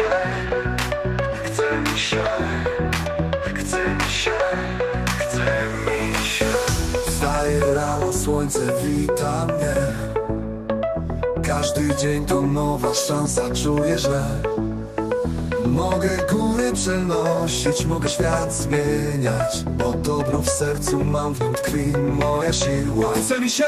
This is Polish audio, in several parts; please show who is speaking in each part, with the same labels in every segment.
Speaker 1: się, chce mi się, chce mi się, chce mi się.
Speaker 2: Wstaje rano, słońce wita mnie Każdy dzień to nowa szansa, czuję, że Mogę góry przenosić, mogę świat zmieniać Bo dobro w sercu mam, w nim tkwi moja siła Chce mi się,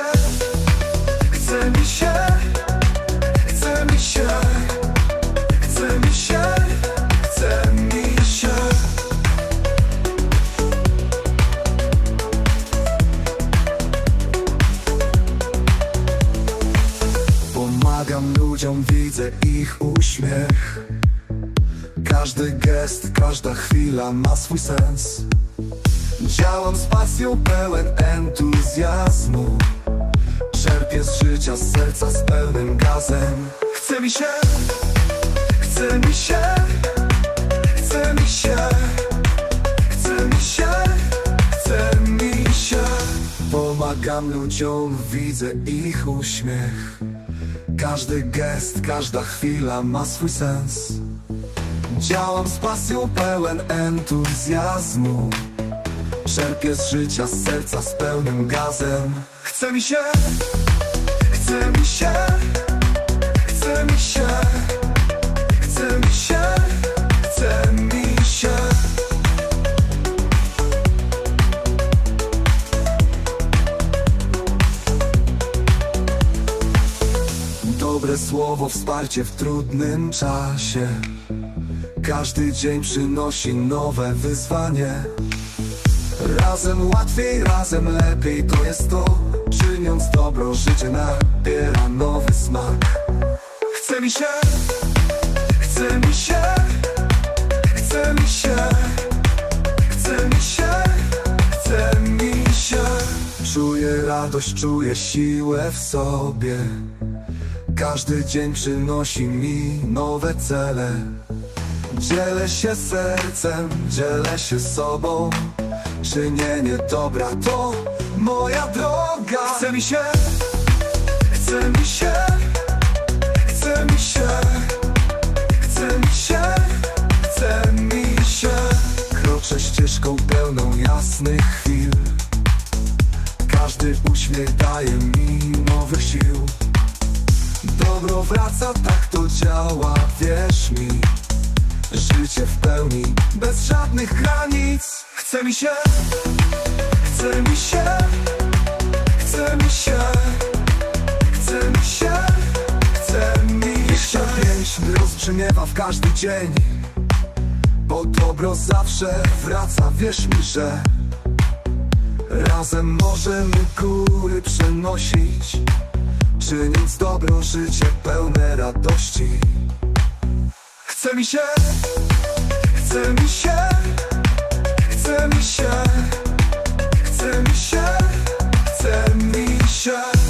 Speaker 2: Pomagam ludziom, widzę ich uśmiech. Każdy gest, każda chwila ma swój sens. Działam z pasją pełen entuzjazmu. Czerpię z życia, z serca z pełnym gazem. Chce mi się, chce mi się, chce mi się Chce mi się, chce mi się. Pomagam ludziom, widzę ich uśmiech Każdy gest, każda chwila ma swój sens. Działam z pasją pełen entuzjazmu. Czerpię z życia, z serca z pełnym gazem. Chce mi się, chce mi się, Dobre słowo, wsparcie w trudnym czasie. Każdy dzień przynosi nowe wyzwanie. Razem łatwiej, razem lepiej to jest to Czyniąc dobro, życie nabiera nowy smak. Chce mi się, chce mi się, chce mi się Chce mi się, chce mi się. Czuję radość, czuję siłę w sobie każdy dzień przynosi mi nowe cele. Dzielę się sercem, dzielę się sobą. Czynienie dobra to moja droga. Chce mi się, chce mi się, chce mi się Chce mi się, chce mi się. Kroczę ścieżką pełną jasnych chwil. Każdy uśmiech daje mi nowych sił Dobro wraca, tak to działa, wierz mi. Życie w pełni, bez żadnych granic. Chce mi się, chce mi się, chce mi się Chce mi się, chce mi się. Pieśń rozbrzmiewa w każdy dzień Bo dobro zawsze wraca, wierz mi, że Razem możemy góry przenosić czynić dobro życie pełne radości. Chce mi się, chce mi się, chce mi się, chce mi się, chce mi się.